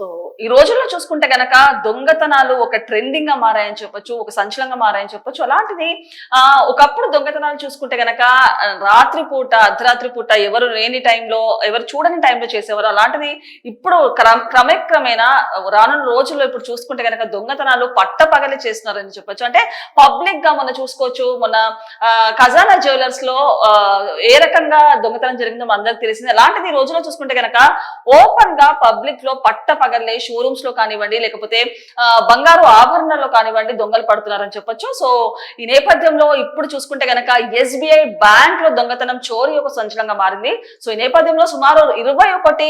So ఈ రోజుల్లో చూసుకుంటే గనక దొంగతనాలు ఒక ట్రెండింగ్గా మారాయని చెప్పొచ్చు ఒక సంచలనంగా మారాయని చెప్పొచ్చు. అలాంటిది ఆ ఒకప్పుడు దొంగతనాలు చూసుకుంటే గనక రాత్రిపూట రాత్రి పూట అర్ధరాత్రి పూట ఎవరు లేని టైంలో ఎవరు చూడని టైంలో చేసేవారు. అలాంటిది ఇప్పుడు క్రమ క్రమక్రమేణా రానున్న రోజుల్లో ఇప్పుడు చూసుకుంటే గనక దొంగతనాలు పట్టపగలి చేస్తున్నారని చెప్పొచ్చు. అంటే పబ్లిక్గా మొన్న చూసుకోవచ్చు మొన్న ఖజానా జ్యువెలర్స్లో ఏ రకంగా దొంగతనం జరిగిందో అందరికి తెలిసింది. అలాంటిది ఈ రోజులో చూసుకుంటే గనక ఓపెన్గా పబ్లిక్లో పట్ట పగల్లే షోరూమ్స్లో కానివ్వండి లేకపోతే బంగారు ఆభరణాల్లో కానివ్వండి దొంగలు పడుతున్నారని చెప్పొచ్చు. సో ఈ నేపథ్యంలో ఇప్పుడు చూసుకుంటే గనక ఎస్బీఐ బ్యాంక్లో దొంగతనం చోరీ ఒక సంచలనంగా మారింది. సో ఈ నేపథ్యంలో సుమారు ఇరవై ఒకటి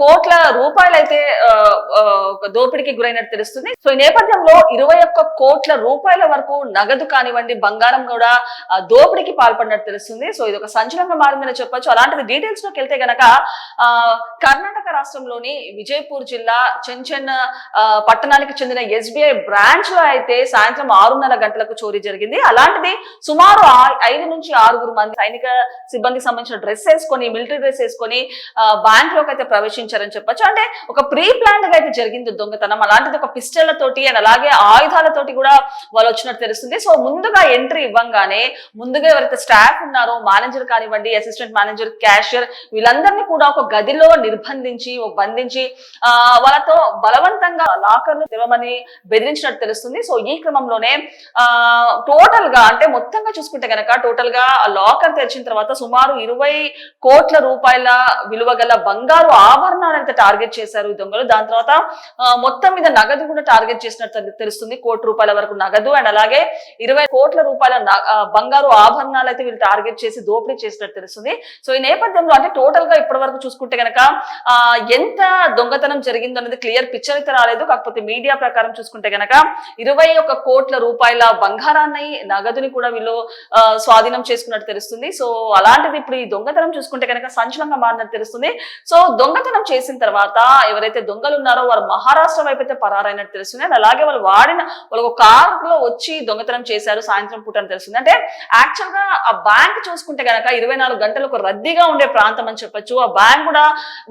కోట్ల రూపాయలు అయితే ఒక దోపిడీకి గురైనట్టు తెలుస్తుంది. సో ఈ నేపథ్యంలో ఇరవై ఒక్క కోట్ల రూపాయల వరకు నగదు కానివ్వండి బంగారం కూడా దోపిడికి దోపిడీకి పాల్పడినట్టు తెలుస్తుంది. సో ఇది ఒక సంచలనంగా మారిందని చెప్పొచ్చు. అలాంటిది డీటెయిల్స్లోకి వెళ్తే గనక ఆ, కర్ణాటక రాష్ట్రంలోని విజయపూర్ జిల్లా చెంచెన్ పట్టణానికి చెందిన ఎస్బీఐ బ్రాంచ్లో అయితే సాయంత్రం ఆరున్నర గంటలకు చోరీ జరిగింది. అలాంటిది సుమారు ఐదు నుంచి ఆరుగురు మంది సైనిక సిబ్బందికి సంబంధించిన డ్రెస్ వేసుకొని మిలిటరీ డ్రెస్ వేసుకొని బ్యాంక్లోకి అయితే ప్రవేశించారని చెప్పొచ్చు. అంటే ఒక ప్రీ ప్లాన్డ్గా అయితే జరిగింది దొంగతనం అలాంటిది ఒక పిస్టళ్ళతోటి అండ్ అలాగే ఆయుధాలతోటి కూడా వాళ్ళు వచ్చినట్టు తెలుస్తుంది. సో ముందుగా ఎంట్రీ ఇవ్వంగానే ముందుగా ఎవరైతే స్టాఫ్ ఉన్నారో మేనేజర్ కానివ్వండి అసిస్టెంట్ మేనేజర్ క్యాషియర్ వీళ్ళందరినీ కూడా ఒక గదిలో నిర్బంధించి బంధించి ఆ వాళ్ళతో బలవంతంగా లాకర్లు తెరవమని బెదిరించినట్టు తెలుస్తుంది. సో ఈ క్రమంలోనే ఆ టోటల్గా అంటే మొత్తంగా చూసుకుంటే గనక టోటల్గా లాకర్ తెరిచిన తర్వాత సుమారు ఇరవై కోట్ల రూపాయల విలువ గల బంగారు ఆభరణాలు అయితే టార్గెట్ చేశారు ఈ దొంగలు. దాని తర్వాత ఆ, మొత్తం మీద నగదు కూడా టార్గెట్ చేసినట్టు తెలుస్తుంది. కోటి రూపాయల వరకు నగదు అండ్ అలాగే ఇరవై కోట్ల రూపాయల బంగారు ఆభరణాలు అయితే వీళ్ళు టార్గెట్ చేసి దోపిడీ చేసినట్టు తెలుస్తుంది. సో ఈ నేపథ్యంలో అంటే టోటల్గా ఇప్పటి వరకు చూసుకుంటే గనక ఎంత దొంగతనం జరిగిందో అనేది క్లియర్ పిక్చర్ అయితే రాలేదు. కాకపోతే మీడియా ప్రకారం చూసుకుంటే గనక ఇరవై ఒక కోట్ల రూపాయల బంగారాన్ని నగదుని కూడా వీళ్ళు స్వాధీనం చేసుకున్నట్టు తెలుస్తుంది. సో అలాంటిది ఇప్పుడు ఈ దొంగతనం చూసుకుంటే కనుక సంచలనంగా మారినట్టు తెలుస్తుంది. సో దొంగతనం చేసిన తర్వాత ఎవరైతే దొంగలు ఉన్నారో వారు మహారాష్ట్ర వైపు అయితే పరారైనట్టు తెలుస్తుంది. అండ్ అలాగే వాళ్ళు వాడిన వాళ్ళు ఒక కార్లో వచ్చి దొంగతనం చేశారు సాయంత్రం పూట అని తెలుస్తుంది. అంటే యాక్చువల్గా ఆ బ్యాంక్ చూసుకుంటే గనక ఇరవై నాలుగు గంటలకు రద్దీగా ఉండే ప్రాంతం అని చెప్పొచ్చు. ఆ బ్యాంక్ కూడా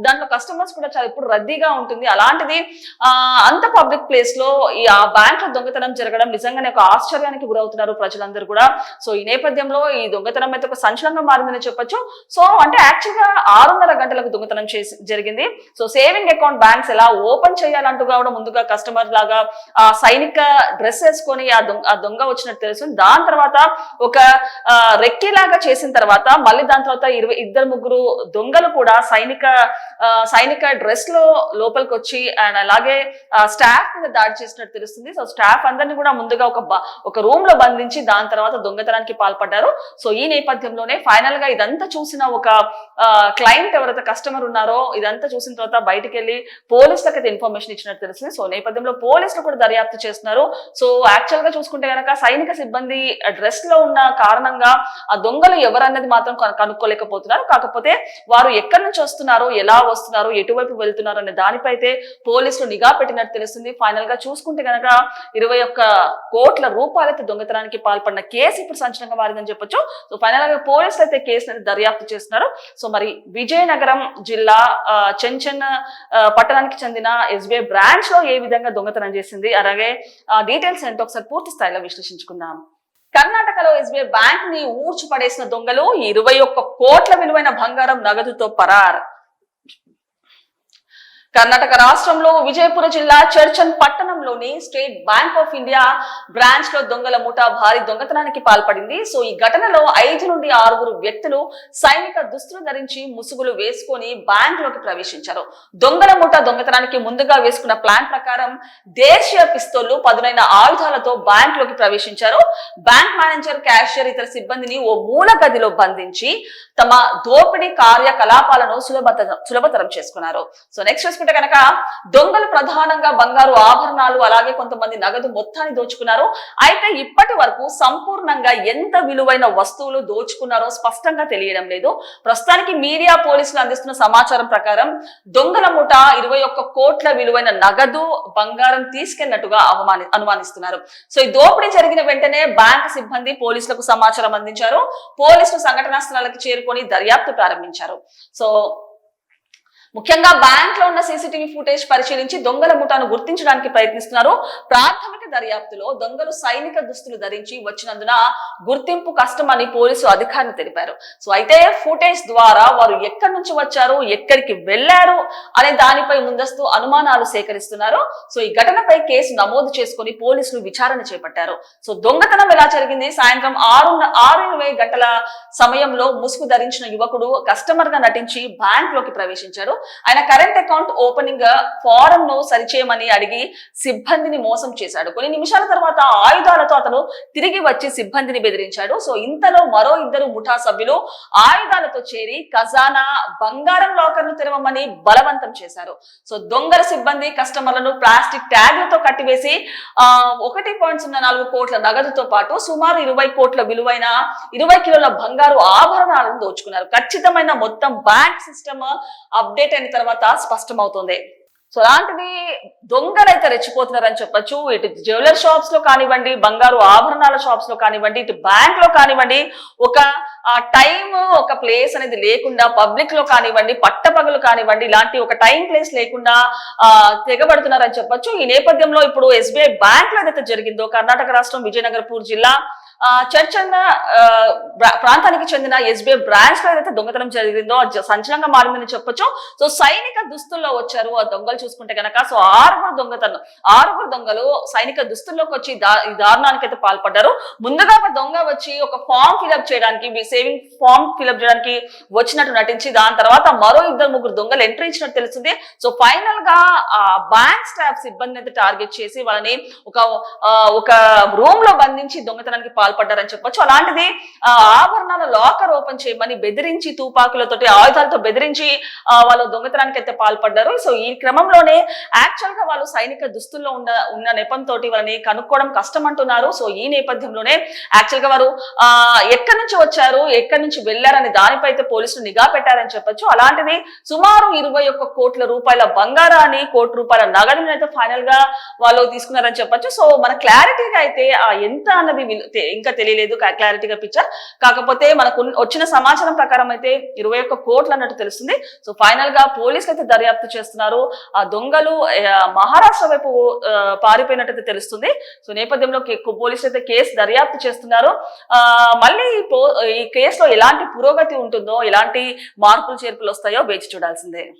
దాంట్లో కస్టమర్స్ కూడా చాలా ఇప్పుడు రద్దీగా ఉంటుంది. అలాంటిది అంత పబ్లిక్ ప్లేస్లో ఈ ఆ బ్యాంక్లో దొంగతనం జరగడం నిజంగానే ఒక ఆశ్చర్యానికి గురవుతున్నారు ప్రజలందరూ కూడా. సో ఈ నేపథ్యంలో ఈ దొంగతనం అయితే ఒక సంచలనంగా మారిందని చెప్పొచ్చు. సో అంటే యాక్చువల్గా ఆరున్నర గంటలకు దొంగతనం చేసి జరిగింది. సో సేవింగ్ అకౌంట్ బ్యాంక్స్ ఎలా ఓపెన్ చేయాలని కూడా ముందుగా కస్టమర్ లాగా ఆ సైనిక డ్రెస్ వేసుకొని ఆ దొంగ ఆ దొంగ వచ్చినట్టు తెలుసు దాని తర్వాత ఒక ఆ, చేసిన తర్వాత మళ్ళీ దాని తర్వాత ఇరవై ఇద్దరు ముగ్గురు దొంగలు కూడా సైనిక సైనిక డ్రెస్లో లోపలికి వచ్చి అండ్ అలాగే స్టాఫ్ మీద దాడి చేసినట్టు తెలుస్తుంది. సో స్టాఫ్ అందరినీ కూడా ముందుగా ఒక ఒక రూమ్లో బంధించి దాని తర్వాత దొంగతనానికి పాల్పడ్డారు. సో ఈ నేపథ్యంలోనే ఫైనల్గా ఇదంతా చూసిన ఒక క్లయింట్ ఎవరైతే కస్టమర్ ఉన్నారో ఇదంతా చూసిన తర్వాత బయటికి వెళ్ళి పోలీసులకు అయితే ఇన్ఫర్మేషన్ ఇచ్చినట్టు తెలుస్తుంది. సో నేపథ్యంలో పోలీసులు కూడా దర్యాప్తు చేస్తున్నారు. సో యాక్చువల్గా చూసుకుంటే కనుక సైనిక సిబ్బంది డ్రెస్లో ఉన్న కారణంగా ఆ దొంగలు ఎవరన్నది మాత్రం కనుక్కోలేకపోతున్నారు. కాకపోతే వారు ఎక్కడి నుంచి వస్తున్నారు ఎలా వస్తున్నారు ఎటువైపు వెళ్తున్నారు అనే దానిపై అయితే పోలీసులు నిఘా పెట్టినట్టు తెలుస్తుంది. ఫైనల్గా చూసుకుంటే కనుక ఇరవై ఒక్క కోట్ల రూపాయలైతే దొంగతనానికి పాల్పడిన కేసు ఇప్పుడు సంచలనంగా మారిందని చెప్పొచ్చు. సో ఫైనల్గా పోలీసులు అయితే కేసు దర్యాప్తు చేస్తున్నారు. సో మరి విజయనగరం జిల్లా ఆ, చెంచన్ పట్టణానికి చెందిన ఎస్బీఐ బ్రాంచ్లో ఏ విధంగా దొంగతనం చేసింది? అలాగే డీటెయిల్స్ ఏంటో ఒకసారి పూర్తి స్థాయిలో విశ్లేషించుకుందాం. కర్ణాటకలో ఎస్బీఐ బ్యాంక్ని ఊడ్చి పడేసిన దొంగలు ఇరవై ఒక్క కోట్ల విలువైన బంగారం నగదుతో పరార్. కర్ణాటక రాష్ట్రంలో విజయపుర జిల్లా చర్చన్ పట్టణంలోని స్టేట్ బ్యాంక్ ఆఫ్ ఇండియా బ్రాంచ్లో దొంగల ముఠా భారీ దొంగతనానికి పాల్పడింది. సో ఈ ఘటనలో ఐదు నుండి ఆరుగురు వ్యక్తులు సైనిక దుస్తులు ధరించి ముసుగులు వేసుకొని బ్యాంక్లోకి ప్రవేశించారు. దొంగల ముఠా దొంగతనానికి ముందుగా వేసుకున్న ప్లాన్ ప్రకారం దేశీయ పిస్తోళ్ళు పదునైన ఆయుధాలతో బ్యాంక్లోకి ప్రవేశించారు. బ్యాంక్ మేనేజర్ క్యాషియర్ ఇతర సిబ్బందిని ఓ మూల గదిలో బంధించి తమ దోపిడీ కార్యకలాపాలను సులభతరం సులభతరం చేసుకున్నారు. సో నెక్స్ట్ తీసుకుంటే కనుక దొంగలు ప్రధానంగా బంగారు ఆభరణాలు అలాగే కొంతమంది నగదు మొత్తాన్ని దోచుకున్నారు. అయితే ఇప్పటి వరకు సంపూర్ణంగా ఎంత విలువైన వస్తువులు దోచుకున్నారో స్పష్టంగా తెలియడం లేదు. ప్రస్తుతానికి మీడియా పోలీసులు అందిస్తున్న సమాచారం ప్రకారం దొంగల ముఠ ఇరవై ఒక్క కోట్ల విలువైన నగదు బంగారం తీసుకెళ్ళినట్టుగా అవమాని అనుమానిస్తున్నారు. సో ఈ దోపిడీ జరిగిన వెంటనే బ్యాంక్ సిబ్బంది పోలీసులకు సమాచారం అందించారు. పోలీసులు సంఘటనా స్థలాలకు చేరుకొని దర్యాప్తు ప్రారంభించారు. సో ముఖ్యంగా బ్యాంక్లో ఉన్న సీసీటీవీ ఫుటేజ్ పరిశీలించి దొంగల ముఠాను గుర్తించడానికి ప్రయత్నిస్తున్నారు. ప్రాథమిక దర్యాప్తులో దొంగలు సైనిక దుస్తులు ధరించి వచ్చినందున గుర్తింపు కష్టమని పోలీసు అధికారులు తెలిపారు. సో అయితే ఫుటేజ్ ద్వారా వారు ఎక్కడి నుంచి వచ్చారు ఎక్కడికి వెళ్ళారు అనే దానిపై ముందస్తు అనుమానాలు సేకరిస్తున్నారు. సో ఈ ఘటనపై కేసు నమోదు చేసుకుని పోలీసులు విచారణ చేపట్టారు. సో దొంగతనం ఎలా జరిగింది? సాయంత్రం ఆరు ఆరు ఇరవై గంటల సమయంలో ముసుగు ధరించిన యువకుడు కస్టమర్గా నటించి బ్యాంక్లోకి ప్రవేశించాడు. ఆయన కరెంట్ అకౌంట్ ఓపెనింగ్ ఫారం ను సరిచేయమని అడిగి సిబ్బందిని మోసం చేశాడు. కొన్ని నిమిషాల తర్వాత ఆయుధాలతో అతను తిరిగి వచ్చి సిబ్బందిని బెదిరించాడు. సో ఇంతలో మరో ఇద్దరు ముఠా సభ్యులు ఆయుధాలతో చేరి ఖజానా బంగారం లాకర్ను తెరవమని బలవంతం చేశారు. సో దొంగల సిబ్బంది కస్టమర్లను ప్లాస్టిక్ ట్యాగ్లతో కట్టివేసి ఆ ఒకటి పాయింట్ సున్నా నాలుగు కోట్ల నగదుతో పాటు సుమారు ఇరవై కోట్ల విలువైన ఇరవై కిలోల బంగారు ఆభరణాలను దోచుకున్నారు. ఖచ్చితమైన మొత్తం బ్యాంక్ సిస్టమ్ అప్డేట్ అయిన తర్వాత స్పష్టమవుతుంది. సో అలాంటిది దొంగలైతే రెచ్చిపోతున్నారని చెప్పొచ్చు. ఇటు జ్యువెలర్ షాప్స్లో కానివ్వండి బంగారు ఆభరణాల షాప్స్లో కానివ్వండి ఇటు బ్యాంక్లో కానివ్వండి ఒక టైం ఒక ప్లేస్ అనేది లేకుండా పబ్లిక్లో కానివ్వండి పట్టపగలు కానివ్వండి ఇలాంటి ఒక టైం ప్లేస్ లేకుండా ఆ తెగబడుతున్నారని చెప్పొచ్చు. ఈ నేపథ్యంలో ఇప్పుడు ఎస్బీఐ బ్యాంక్లో ఏదైతే జరిగిందో కర్ణాటక రాష్ట్రం విజయనగరపూర్ జిల్లా చర్చ్ అన్న ప్రాంతానికి చెందిన ఎస్బీఐ బ్రాంచ్లో ఏదైతే దొంగతనం జరిగిందో సంచలనంగా మారిందని చెప్పొచ్చు. సో సైనిక దుస్తుల్లో వచ్చారు ఆ దొంగలు చూసుకుంటే గనక. సో ఆరుగురు దొంగతనం ఆరుగురు దొంగలు సైనిక దుస్తుల్లోకి వచ్చి ఈ దారుణానికి అయితే పాల్పడ్డారు. ముందుగా ఒక దొంగ వచ్చి ఒక ఫామ్ ఫిలప్ చేయడానికి సేవింగ్ ఫామ్ ఫిలప్ చేయడానికి వచ్చినట్టు నటించి దాని తర్వాత మరో ఇద్దరు ముగ్గురు దొంగలు ఎంట్రీ ఇచ్చినట్టు తెలుస్తుంది సో ఫైనల్గా ఆ బ్యాంక్ స్టాఫ్ సిబ్బందిని అయితే టార్గెట్ చేసి వాళ్ళని ఒక ఒక రూమ్లో బంధించి దొంగతనానికి పాల్పడ్డారని చెప్పొచ్చు. అలాంటిది ఆ, ఆభరణాల లాకర్ ఓపెన్ చేయమని బెదిరించి తుపాకులతోటి ఆయుధాలతో బెదిరించి వాళ్ళు దొంగతనానికి అయితే పాల్పడ్డారు. సో ఈ క్రమంలోనే యాక్చువల్గా వాళ్ళు సైనిక దుస్తుల్లో ఉన్న ఉన్న నెపంతో వాళ్ళని కనుక్కోవడం కష్టం అంటున్నారు సో ఈ నేపథ్యంలోనే యాక్చువల్గా వారు ఆ ఎక్కడి నుంచి వచ్చారు ఎక్కడి నుంచి వెళ్ళారని దానిపై అయితే పోలీసులు నిఘా పెట్టారని చెప్పొచ్చు. అలాంటిది సుమారు ఇరవై ఒక్క కోట్ల రూపాయల బంగారాన్ని కోటి రూపాయల నగదుని అయితే ఫైనల్గా వాళ్ళు తీసుకున్నారని చెప్పొచ్చు. సో మన క్లారిటీగా అయితే ఆ ఎంత అన్నది ఇంకా తెలియలేదు క్లారిటీగా పిక్చర్ కాకపోతే మనకు వచ్చిన సమాచారం ప్రకారం అయితే ఇరవై ఒక్క కోట్లు అన్నట్టు తెలుస్తుంది. సో ఫైనల్గా పోలీసులు అయితే దర్యాప్తు చేస్తున్నారు. ఆ దొంగలు మహారాష్ట్ర వైపు పారిపోయినట్టు తెలుస్తుంది. సో నేపథ్యంలో పోలీసులు అయితే కేసు దర్యాప్తు చేస్తున్నారు. ఆ మళ్ళీ పో- ఈ కేసులో ఎలాంటి పురోగతి ఉంటుందో ఎలాంటి మార్పులు చేర్పులు వస్తాయో వేచి చూడాల్సిందే.